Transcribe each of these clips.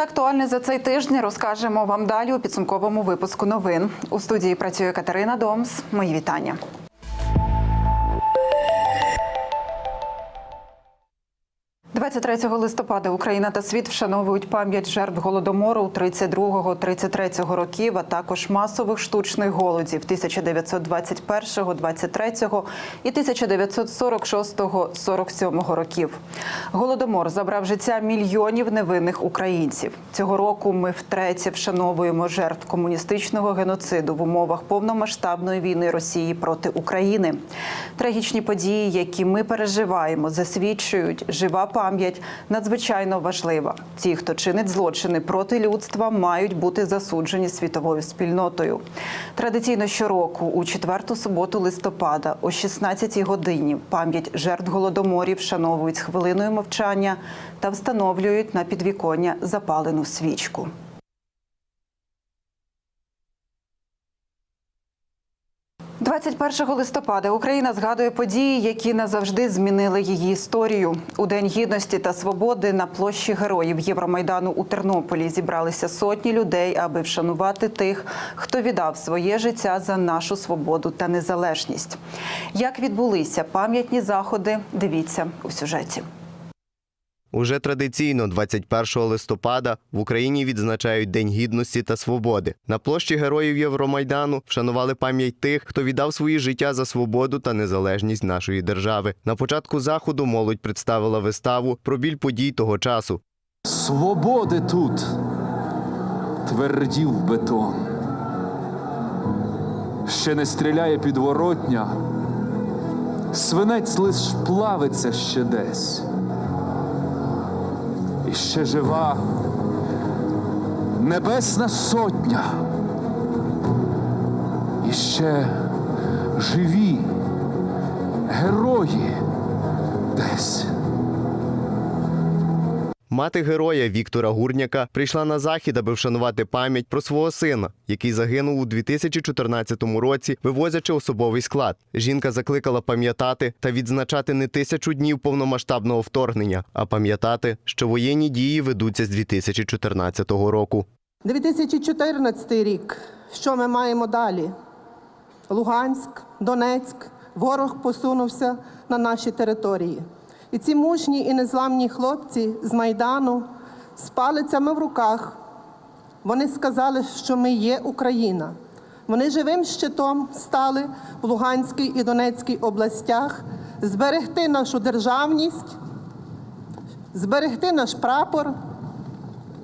та актуальне за цей тиждень розкажемо вам далі у підсумковому випуску новин. У студії працює Катерина Домс. Мої вітання. «23 листопада Україна та світ вшановують пам'ять жертв голодомору 32-33 років, а також масових штучних голодів 1921, 23 і 1946-47 років. Голодомор забрав життя мільйонів невинних українців. Цього року ми втретє вшановуємо жертв комуністичного геноциду в умовах повномасштабної війни Росії проти України. Трагічні події, які ми переживаємо, засвідчують жива пам'ять надзвичайно важлива. Ті, хто чинить злочини проти людства, мають бути засуджені світовою спільнотою. Традиційно щороку, у четверту суботу листопада, о 16-й годині, пам'ять жертв голодоморів вшановують хвилиною мовчання та встановлюють на підвіконня запалену свічку. – 21 листопада Україна згадує події, які назавжди змінили її історію. У День гідності та свободи на площі героїв Євромайдану у Тернополі зібралися сотні людей, аби вшанувати тих, хто віддав своє життя за нашу свободу та незалежність. Як відбулися пам'ятні заходи? Дивіться у сюжеті. Уже традиційно, 21 листопада, в Україні відзначають День гідності та свободи. На площі героїв Євромайдану вшанували пам'ять тих, хто віддав свої життя за свободу та незалежність нашої держави. На початку заходу молодь представила виставу про біль подій того часу. Свободи тут твердів бетон. Ще не стріляє підворотня, свинець лиш плавиться ще десь. І ще жива небесна сотня. І ще живі герої десь. Мати героя Віктора Гурняка прийшла на захід, аби вшанувати пам'ять про свого сина, який загинув у 2014 році, вивозячи особовий склад. Жінка закликала пам'ятати та відзначати не тисячу днів повномасштабного вторгнення, а пам'ятати, що воєнні дії ведуться з 2014 року. 2014 рік. Що ми маємо далі? Луганськ, Донецьк, ворог посунувся на наші території. І ці мужні і незламні хлопці з Майдану з палицями в руках. Вони сказали, що ми є Україна. Вони живим щитом стали в Луганській і Донецькій областях зберегти нашу державність, зберегти наш прапор,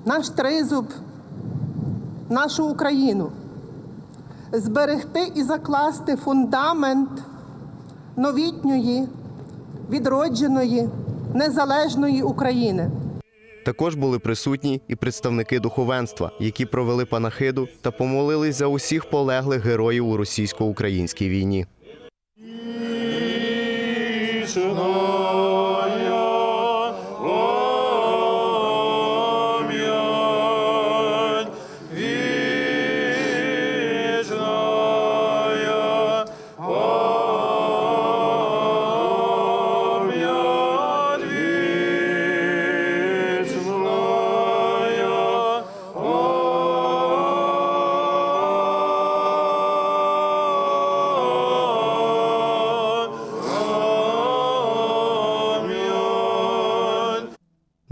наш тризуб, нашу Україну, зберегти і закласти фундамент новітньої, відродженої, незалежної України. Також були присутні і представники духовенства, які провели панахиду та помолились за усіх полеглих героїв у російсько-українській війні.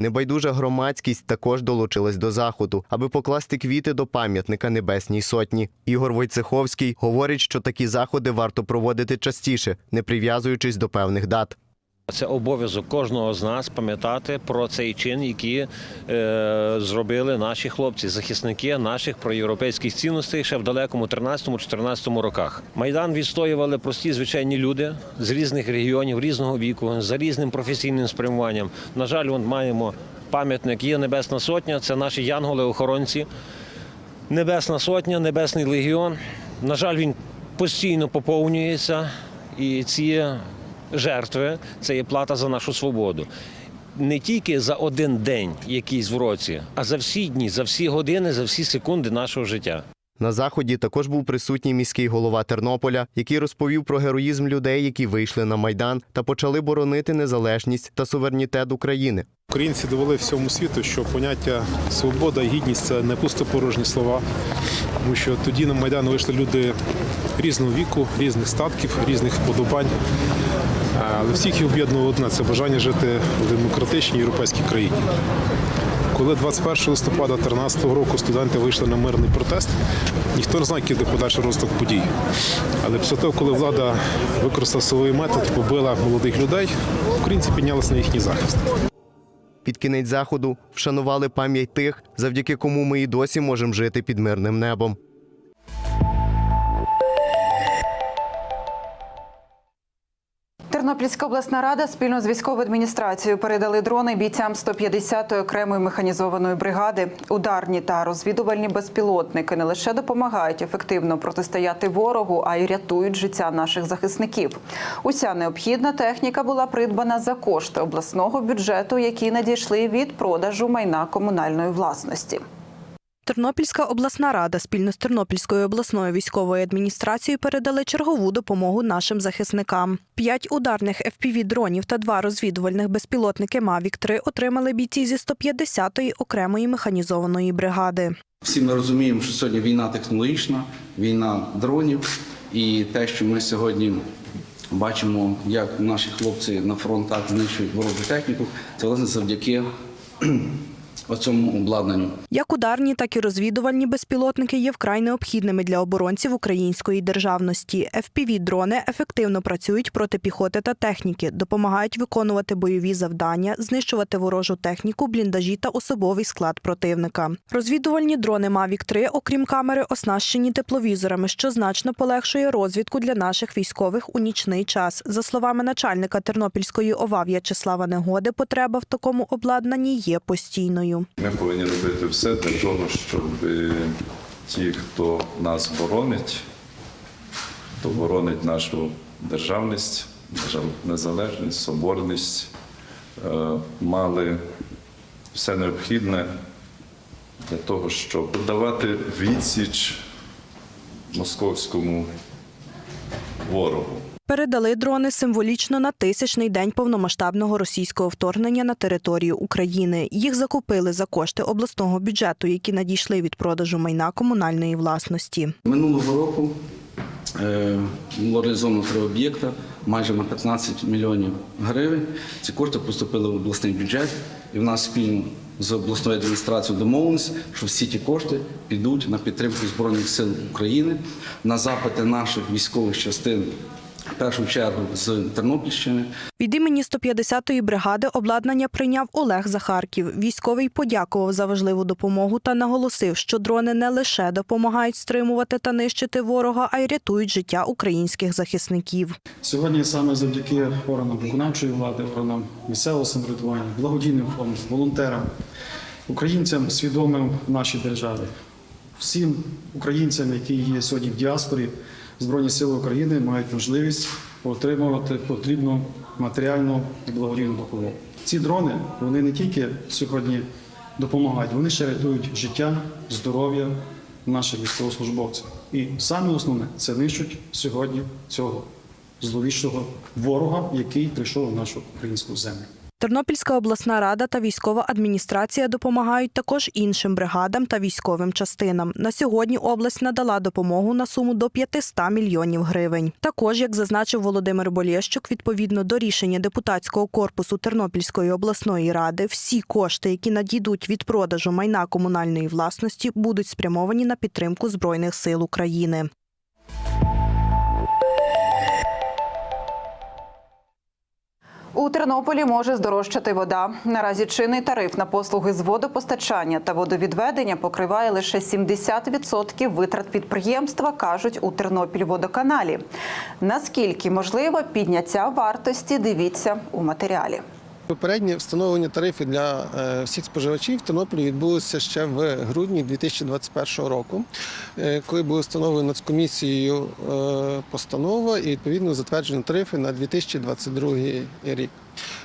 Небайдужа громадськість також долучилась до заходу, аби покласти квіти до пам'ятника Небесній Сотні. Ігор Войцеховський говорить, що такі заходи варто проводити частіше, не прив'язуючись до певних дат. Це обов'язок кожного з нас пам'ятати про цей чин, який е, зробили наші хлопці, захисники наших проєвропейських цінностей ще в далекому 13-14 роках. Майдан відстоювали прості звичайні люди з різних регіонів, різного віку, за різним професійним спрямуванням. На жаль, от маємо пам'ятник. Є Небесна Сотня, це наші янголи-охоронці. Небесна Сотня, Небесний легіон. На жаль, він постійно поповнюється, і ці жертви це є плата за нашу свободу. Не тільки за один день, якийсь в році, а за всі дні, за всі години, за всі секунди нашого життя. На заході також був присутній міський голова Тернополя, який розповів про героїзм людей, які вийшли на майдан та почали боронити незалежність та суверенітет України. Українці довели всьому світу, що поняття свобода і гідність це не пустопорожні слова, тому що тоді на Майдан вийшли люди різного віку, різних статків, різних вподобань. Але всіх їх об'єднувало одне це бажання жити в демократичній європейській країні. Коли 21 листопада 2013 року студенти вийшли на мирний протест, ніхто не знає, який буде подальший розвиток подій. Але після того, коли влада використала силовий метод, побила молодих людей, українці піднялися на їхній захист. Під кінець заходу вшанували пам'ять тих, завдяки кому ми і досі можемо жити під мирним небом. Тернопільська обласна рада спільно з військовою адміністрацією передали дрони бійцям 150-ї окремої механізованої бригади. Ударні та розвідувальні безпілотники не лише допомагають ефективно протистояти ворогу, а й рятують життя наших захисників. Уся необхідна техніка була придбана за кошти обласного бюджету, які надійшли від продажу майна комунальної власності. Тернопільська обласна рада спільно з Тернопільською обласною військовою адміністрацією передали чергову допомогу нашим захисникам. П'ять ударних FPV-дронів та два розвідувальних безпілотники Mavic 3 отримали бійці зі 150-ї окремої механізованої бригади. Всі ми розуміємо, що сьогодні війна технологічна, війна дронів, і те, що ми сьогодні бачимо, як наші хлопці на фронтах знищують ворожу техніку, це власне завдяки оцьому обладнанню. Як ударні, так і розвідувальні безпілотники є вкрай необхідними для оборонців української державності. FPV-дрони ефективно працюють проти піхоти та техніки, допомагають виконувати бойові завдання, знищувати ворожу техніку, бліндажі та особовий склад противника. Розвідувальні дрони Mavic 3, окрім камери, оснащені тепловізорами, що значно полегшує розвідку для наших військових у нічний час. За словами начальника Тернопільської ОВА В'ячеслава Негоди, потреба в такому обладнанні є постійною. Ми повинні робити все для того, щоб ті, хто нас боронить, хто боронить нашу державність, незалежність, соборність, е, мали все необхідне для того, щоб давати відсіч московському ворогу. Передали дрони символічно на тисячний день повномасштабного російського вторгнення на територію України. Їх закупили за кошти обласного бюджету, які надійшли від продажу майна комунальної власності. Минулого року е, було реалізовано три об'єкта майже на 15 мільйонів гривень. Ці кошти поступили в обласний бюджет, і в нас спільно з обласною адміністрацією домовилися, що всі ті кошти підуть на підтримку Збройних сил України, на запити наших військових частин, в першу чергу з Тернопільщини. Від імені 150-ї бригади обладнання прийняв Олег Захарків. Військовий подякував за важливу допомогу та наголосив, що дрони не лише допомагають стримувати та нищити ворога, а й рятують життя українських захисників. Сьогодні саме завдяки органам виконавчої влади, органам місцевого самоврядування, благодійним фондам, волонтерам, українцям свідомим в нашій державі, всім українцям, які є сьогодні в діаспорі, Збройні Сили України мають можливість отримувати потрібну матеріальну і благодійну допомогу. Ці дрони вони не тільки сьогодні допомагають, вони ще рятують життя, здоров'я наших військовослужбовців. І саме основне це нищуть сьогодні цього зловіщого ворога, який прийшов в нашу українську землю. Тернопільська обласна рада та військова адміністрація допомагають також іншим бригадам та військовим частинам. На сьогодні область надала допомогу на суму до 500 мільйонів гривень. Також, як зазначив Володимир Болєщук, відповідно до рішення депутатського корпусу Тернопільської обласної ради, всі кошти, які надійдуть від продажу майна комунальної власності, будуть спрямовані на підтримку збройних сил України. У Тернополі може здорожчати вода. Наразі чинний тариф на послуги з водопостачання та водовідведення покриває лише 70% витрат підприємства, кажуть у Тернопільводоканалі. Наскільки можливо підняття вартості, дивіться у матеріалі. Попереднє встановлення тарифів для е, всіх споживачів в Тернополі відбулося ще в грудні 2021 року, е, коли була встановлена нацкомісією е, постанова і відповідно затверджені тарифи на 2022 рік.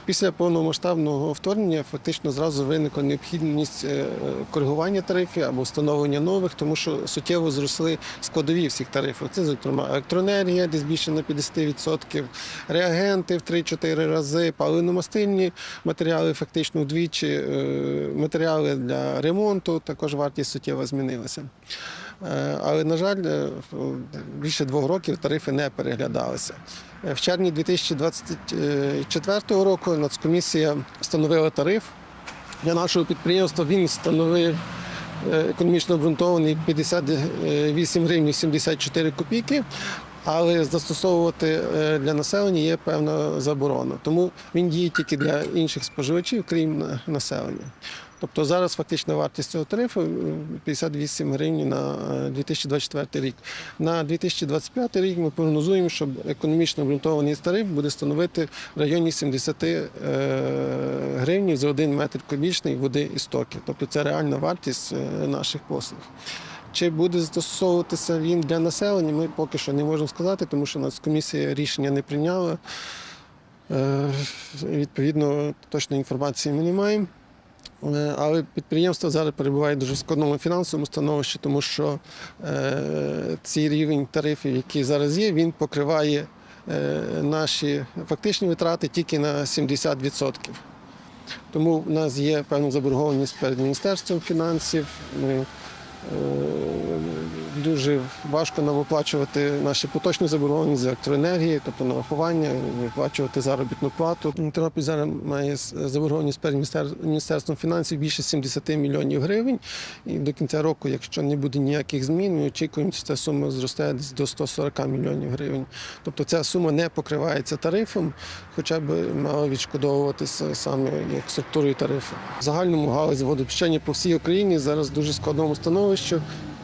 Після повномасштабного вторгнення фактично зразу виникла необхідність е, коригування тарифів або встановлення нових, тому що суттєво зросли складові всіх тарифів. Це зокрема електроенергія, десь більше на 50%, реагенти в 3-4 рази, паливно-мастильні матеріали фактично вдвічі, е, матеріали для ремонту, також вартість суттєво змінилася. Е, Але, на жаль, е, більше двох років тарифи не переглядалися. Е, В червні 2024 року Нацкомісія встановила тариф для нашого підприємства. Він становив е, економічно обґрунтований 58 гривень 74 копійки. Але застосовувати для населення є певна заборона. Тому він діє тільки для інших споживачів, крім населення. Тобто зараз фактична вартість цього тарифу е, 58 гривень на е, 2024 рік. На 2025 рік ми прогнозуємо, що економічно обґрунтований тариф буде становити в районі 70 е, гривень за один метр кубічний води і стоки. Тобто це реальна вартість е, наших послуг. Чи буде застосовуватися він для населення, ми поки що не можемо сказати, тому що Нацкомісія рішення не прийняла. Е, Відповідно, точної інформації ми не маємо. Е, Але підприємство зараз перебуває в дуже складному фінансовому становищі, тому що е, цей рівень тарифів, який зараз є, він покриває е, наші фактичні витрати тільки на 70%. Тому в нас є певна заборгованість перед Міністерством фінансів. Ми Дуже важко нам оплачувати наші поточні заборгованість з електроенергії, тобто нарахування, виплачувати заробітну плату. Тернопіль зараз має заборгованість перед міністер- міністерством фінансів більше 70 мільйонів гривень. І до кінця року, якщо не буде ніяких змін, ми очікуємо, що ця сума зросте десь до 140 мільйонів гривень. Тобто ця сума не покривається тарифом, хоча б мала відшкодовуватися саме як структурою тарифу. В загальному галузі водопічення по всій Україні зараз дуже складному становищі.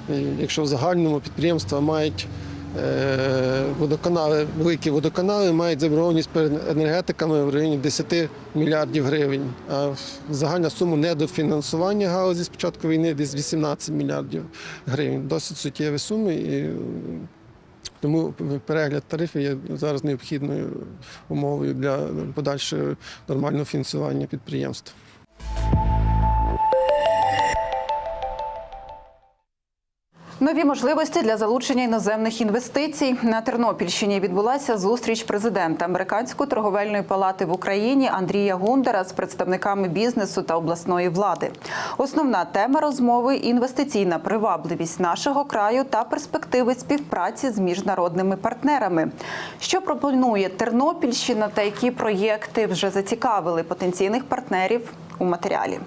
І Якщо в загальному підприємства мають е, водоканали, великі водоканали мають заборгованість перед енергетиками в районі 10 мільярдів гривень. А загальна сума недофінансування галузі з початку війни десь 18 мільярдів гривень. Досить суттєві суми. І е, тому перегляд тарифів є зараз необхідною умовою для подальшого нормального фінансування підприємств. Нові можливості для залучення іноземних інвестицій на Тернопільщині відбулася зустріч президента Американської торговельної палати в Україні Андрія Гундера з представниками бізнесу та обласної влади. Основна тема розмови інвестиційна привабливість нашого краю та перспективи співпраці з міжнародними партнерами. Що пропонує Тернопільщина та які проєкти вже зацікавили потенційних партнерів у матеріалі.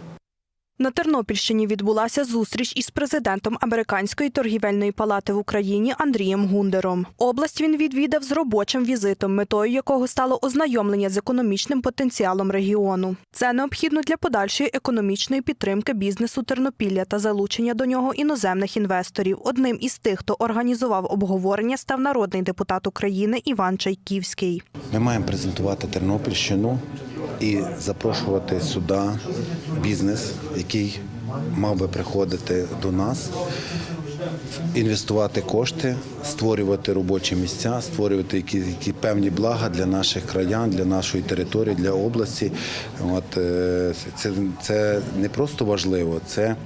На Тернопільщині відбулася зустріч із президентом Американської торгівельної палати в Україні Андрієм Гундером. Область він відвідав з робочим візитом, метою якого стало ознайомлення з економічним потенціалом регіону. Це необхідно для подальшої економічної підтримки бізнесу Тернопілля та залучення до нього іноземних інвесторів. Одним із тих, хто організував обговорення, став народний депутат України Іван Чайківський. Ми маємо презентувати Тернопільщину і запрошувати сюди бізнес, який мав би приходити до нас, інвестувати кошти, створювати робочі місця, створювати які, які певні блага для наших краян, для нашої території, для області. От е, це, це не просто важливо, це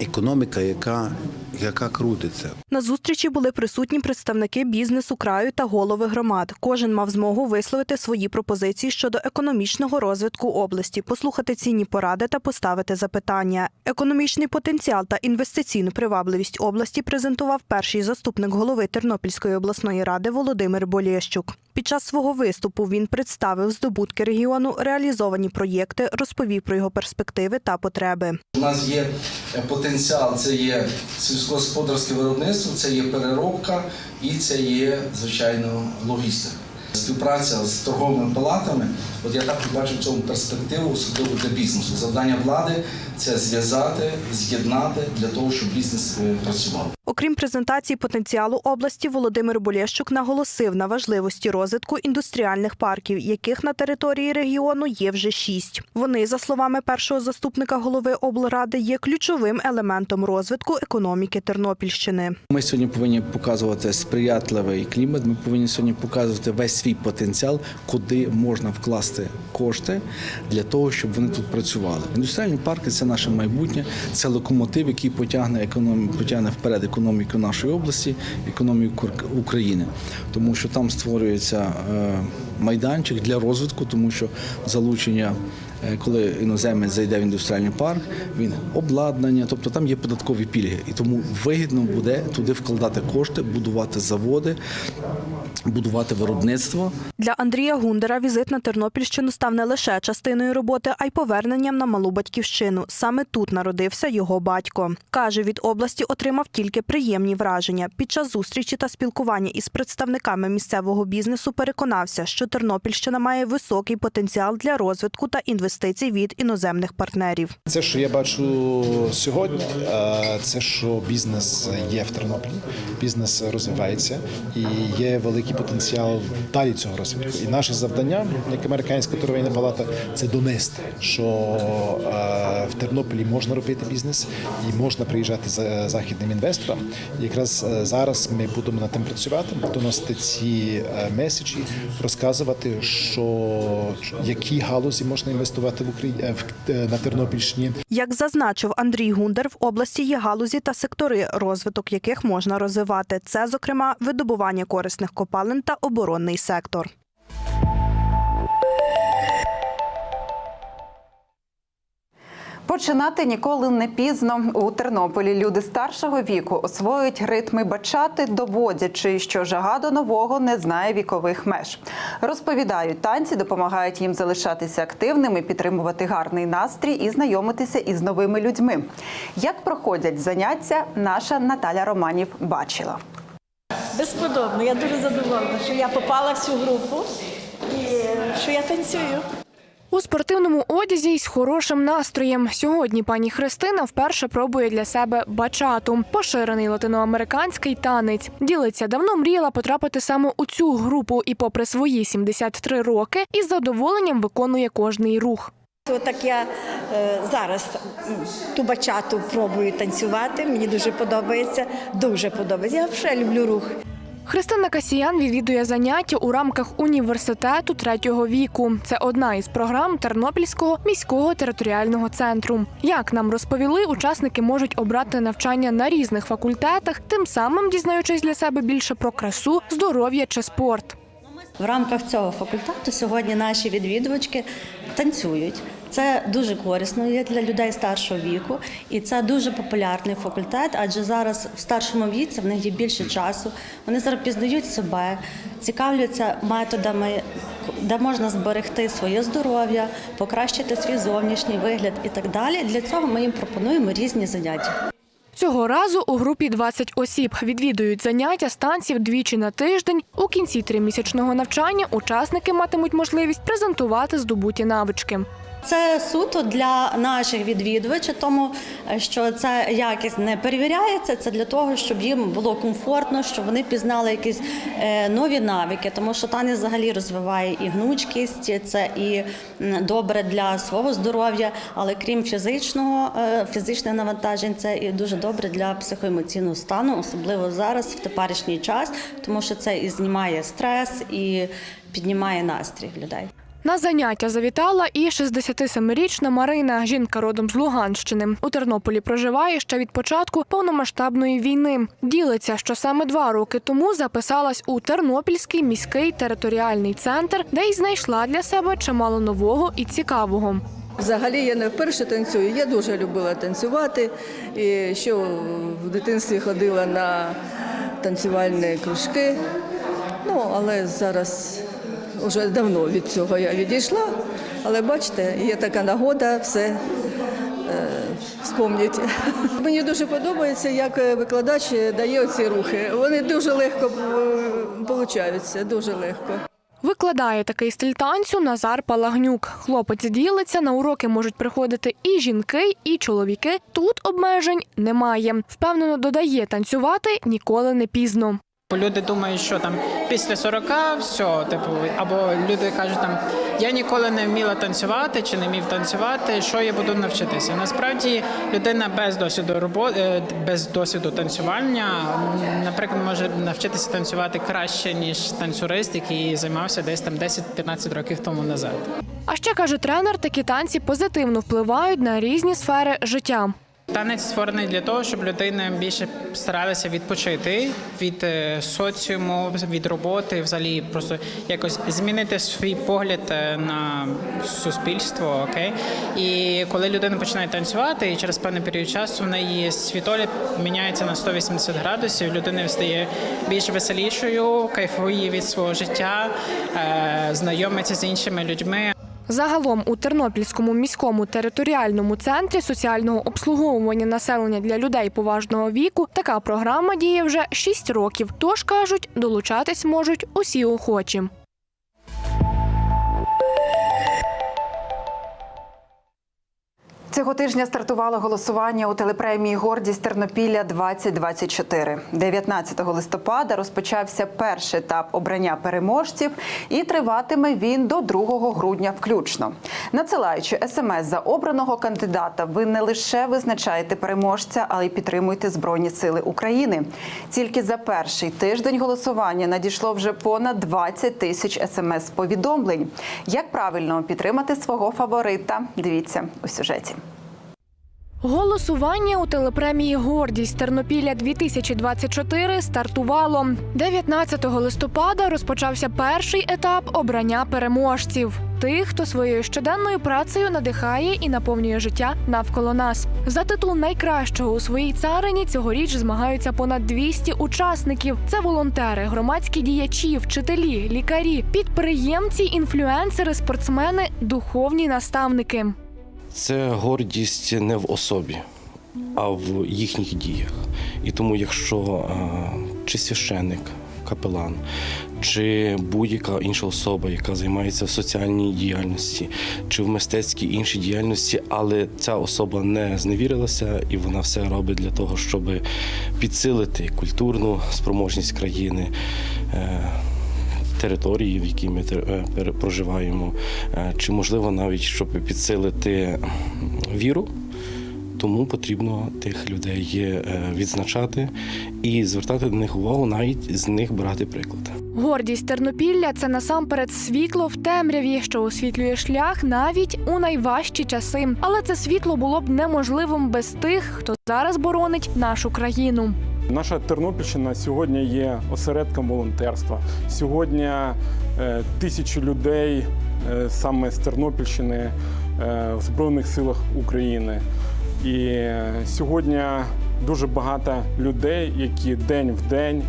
економіка, яка, яка крутиться. На зустрічі були присутні представники бізнесу краю та голови громад. Кожен мав змогу висловити свої пропозиції щодо економічного розвитку області, послухати цінні поради та поставити запитання. Економічний потенціал та інвестиційну привабливість області презентував перший заступник голови Тернопільської обласної ради Володимир Болєщук. Під час свого виступу він представив здобутки регіону, реалізовані проєкти, розповів про його перспективи та потреби. У нас є потенціал, це є сільськогосподарське виробництво, це є переробка і це є, звичайно, логістика. Співпраця з торговими палатами, от я також бачу в цьому перспективу, особливо для бізнесу. Завдання влади це зв'язати, з'єднати для того, щоб бізнес е, працював. Окрім презентації потенціалу області, Володимир Болєщук наголосив на важливості розвитку індустріальних парків, яких на території регіону є вже шість. Вони, за словами першого заступника голови облради, є ключовим елементом розвитку економіки Тернопільщини. Ми сьогодні повинні показувати сприятливий клімат. Ми повинні сьогодні показувати весь свій потенціал, куди можна вкласти кошти для того, щоб вони тут працювали. Індустріальні парки це наше майбутнє, це локомотив, який потягне економіку, потягне вперед економіку нашої області, економіку України, тому що там створюється е, майданчик для розвитку, тому що залучення. Е, Коли іноземець зайде в індустріальний парк, він обладнання, тобто там є податкові пільги, і тому вигідно буде туди вкладати кошти, будувати заводи, будувати виробництво. Для Андрія Гундера візит на Тернопільщину став не лише частиною роботи, а й поверненням на малу батьківщину. Саме тут народився його батько. Каже, від області отримав тільки приємні враження. Під час зустрічі та спілкування із представниками місцевого бізнесу переконався, що Тернопільщина має високий потенціал для розвитку та інвестицій від іноземних партнерів. Це, що я бачу сьогодні, е, це що бізнес є в Тернополі, бізнес розвивається і є великий потенціал далі цього розвитку. І наше завдання, як американська торговельна палата, це донести, що е, в Тернополі можна робити бізнес і можна приїжджати за західним інвесторам. Якраз е, зараз ми будемо над тим працювати, доносити ці меседжі, розказувати, що які галузі можна інвестувати в Україні в е, на Тернопільщині. Як зазначив Андрій Гундер, в області є галузі та сектори, розвиток яких можна розвивати. Це, зокрема, видобування корисних копалин та оборонний сектор. Починати ніколи не пізно у Тернополі. Люди старшого віку освоюють ритми бачати, доводячи, що жага до нового не знає вікових меж. Розповідають, танці допомагають їм залишатися активними, підтримувати гарний настрій і знайомитися із новими людьми. Як проходять заняття, наша Наталя Романів бачила. Безподобно. Я дуже задоволена, що я попала в цю групу і що я танцюю. У спортивному одязі й з хорошим настроєм. Сьогодні пані Христина вперше пробує для себе бачату, поширений латиноамериканський танець. Ділиться, давно мріяла потрапити саме у цю групу і, попри свої 73 роки, із задоволенням виконує кожний рух. Отак я е, зараз ту бачату пробую танцювати. Мені дуже подобається. Дуже подобається. Я взагалі люблю рух. Христина Касіян відвідує заняття у рамках університету третього віку. Це одна із програм Тернопільського міського територіального центру. Як нам розповіли, учасники можуть обрати навчання на різних факультетах, тим самим дізнаючись для себе більше про красу, здоров'я чи спорт. В рамках цього факультету сьогодні наші відвідувачки танцюють. Це дуже корисно є для людей старшого віку, і це дуже популярний факультет, адже зараз в старшому віці в них є більше часу. Вони зараз пізнають себе, цікавляться методами, де можна зберегти своє здоров'я, покращити свій зовнішній вигляд і так далі. Для цього ми їм пропонуємо різні заняття. Цього разу у групі 20 осіб відвідують заняття з танців двічі на тиждень. У кінці тримісячного навчання учасники матимуть можливість презентувати здобуті навички. Це суто для наших відвідувачів, тому е, що це якість не перевіряється. Це для того, щоб їм було комфортно, щоб вони пізнали якісь е, нові навики, тому що танець взагалі розвиває і гнучкість, це і добре для свого здоров'я, але крім фізичного е, фізичних навантажень, це і дуже добре для психоемоційного стану, особливо зараз в теперішній час, тому що це і знімає стрес і піднімає настрій людей. На заняття завітала і 67-річна Марина, жінка родом з Луганщини. У Тернополі проживає ще від початку повномасштабної війни. Ділиться, що саме два роки тому записалась у Тернопільський міський територіальний центр, де й знайшла для себе чимало нового і цікавого. Взагалі я не вперше танцюю. Я дуже любила танцювати. І ще в дитинстві ходила на танцювальні кружки. Ну, але зараз вже давно від цього я відійшла. Але бачите, є така нагода все е, вспомнити. Мені дуже подобається, як викладач дає оці рухи. Вони дуже легко получаються, дуже легко. Викладає такий стиль танцю Назар Палагнюк. Хлопець ділиться, на уроки можуть приходити і жінки, і чоловіки. Тут обмежень немає. Впевнено додає, танцювати ніколи не пізно. Люди думають, що там після 40 все, типу, або люди кажуть, там я ніколи не вміла танцювати чи не вмів танцювати. Що я буду навчитися? Насправді людина без досвіду роботи, без досвіду танцювання, наприклад, може навчитися танцювати краще ніж танцюрист, який займався десь там 10-15 років тому назад. А ще каже тренер, такі танці позитивно впливають на різні сфери життя. Танець створений для того, щоб людина більше старалася відпочити від е, соціуму, від роботи, взагалі просто якось змінити свій погляд е, на суспільство. Окей, і коли людина починає танцювати, і через певний період часу в неї світогляд міняється на 180 градусів. Людина стає більш веселішою, кайфує від свого життя, е, знайомиться з іншими людьми. Загалом у Тернопільському міському територіальному центрі соціального обслуговування населення для людей поважного віку така програма діє вже 6 років. Тож кажуть, долучатись можуть усі охочі. Цього тижня стартувало голосування у телепремії Гордість Тернопілля 2024 19 листопада розпочався перший етап обрання переможців, і триватиме він до 2 грудня включно. Надсилаючи смс за обраного кандидата, ви не лише визначаєте переможця, але й підтримуєте Збройні Сили України. Тільки за перший тиждень голосування надійшло вже понад 20 тисяч смс-повідомлень. Як правильно підтримати свого фаворита? Дивіться у сюжеті. Голосування у телепремії Гордість Тернопілля 2024 стартувало 19 листопада. Розпочався перший етап обрання переможців. Тих, хто своєю щоденною працею надихає і наповнює життя навколо нас. За титул найкращого у своїй царині цьогоріч змагаються понад 200 учасників. Це волонтери, громадські діячі, вчителі, лікарі, підприємці, інфлюенсери, спортсмени, духовні наставники. Це гордість не в особі, а в їхніх діях. І тому, якщо е, чи священник, капелан, чи будь-яка інша особа, яка займається в соціальній діяльності, чи в мистецькій іншій діяльності, але ця особа не зневірилася і вона все робить для того, щоб підсилити культурну спроможність країни. Території, в якій ми е, проживаємо, е, чи можливо навіть щоб підсилити віру, тому потрібно тих людей е, відзначати і звертати до них увагу, навіть з них брати приклад. Гордість Тернопілля це насамперед світло в темряві, що освітлює шлях навіть у найважчі часи. Але це світло було б неможливим без тих, хто зараз боронить нашу країну. Наша Тернопільщина сьогодні є осередком волонтерства. Сьогодні е, тисячі людей е, саме з Тернопільщини е, в Збройних силах України. І сьогодні дуже багато людей, які день в день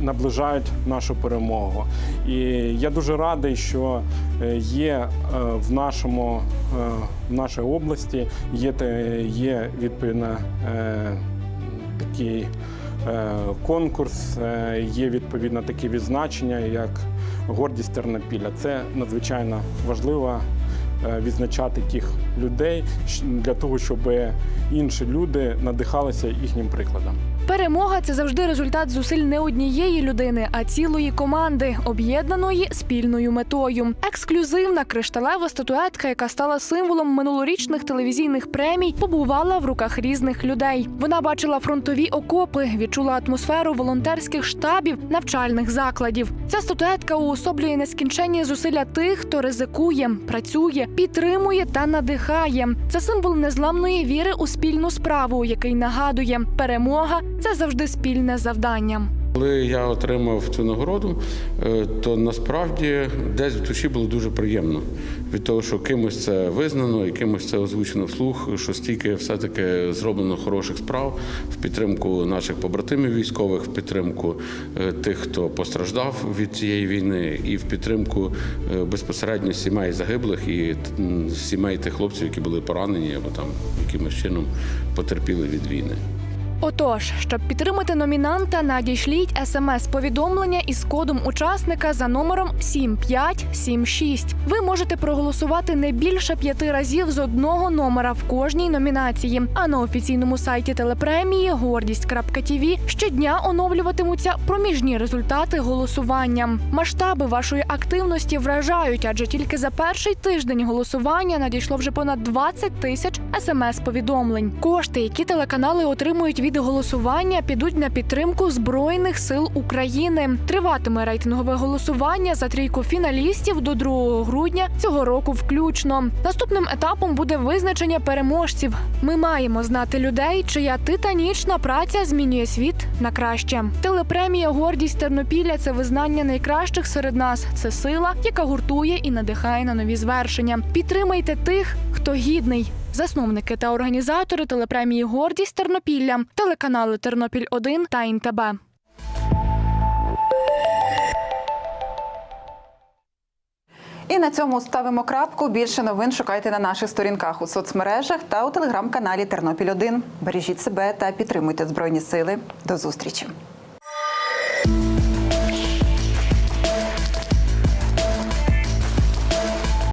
наближають нашу перемогу. І я дуже радий, що є в нашому в нашій області є, є відповідно е, такий е, конкурс, е, є відповідно такі відзначення, як гордість Тернопіля. Це надзвичайно важливо е, відзначати тих людей для того, щоб інші люди надихалися їхнім прикладом. Перемога це завжди результат зусиль не однієї людини, а цілої команди, об'єднаної спільною метою. Ексклюзивна кришталева статуетка, яка стала символом минулорічних телевізійних премій, побувала в руках різних людей. Вона бачила фронтові окопи, відчула атмосферу волонтерських штабів, навчальних закладів. Ця статуетка уособлює нескінченні зусилля тих, хто ризикує, працює, підтримує та надихає. Це символ незламної віри у спільну справу, який нагадує, перемога це завжди спільне завдання. Коли я отримав цю нагороду, е, то насправді десь в душі було дуже приємно від того, що кимось це визнано і кимось це озвучено вслух, що стільки все-таки зроблено хороших справ в підтримку наших побратимів військових, в підтримку е, тих, хто постраждав від цієї війни, і в підтримку е, безпосередньо сімей загиблих і сімей тих хлопців, які були поранені або там якимось чином потерпіли від війни. Отож, щоб підтримати номінанта, надішліть смс-повідомлення із кодом учасника за номером 7576. Ви можете проголосувати не більше п'яти разів з одного номера в кожній номінації. А на офіційному сайті телепремії гордість.тв щодня оновлюватимуться проміжні результати голосування. Масштаби вашої активності вражають, адже тільки за перший тиждень голосування надійшло вже понад 20 тисяч смс-повідомлень. Кошти, які телеканали отримують від голосування, підуть на підтримку збройних сил України. Триватиме рейтингове голосування за трійку фіналістів до 2 грудня цього року, включно. Наступним етапом буде визначення переможців. Ми маємо знати людей, чия титанічна праця змінює світ на краще. Телепремія Гордість Тернопілля це визнання найкращих серед нас. Це сила, яка гуртує і надихає на нові звершення. Підтримайте тих, хто гідний. Засновники та організатори телепремії Гордість Тернопілля, телеканали Тернопіль 1 та ІНТБ. І на цьому ставимо крапку. Більше новин шукайте на наших сторінках у соцмережах та у телеграм-каналі Тернопіль 1 Бережіть себе та підтримуйте збройні сили. До зустрічі.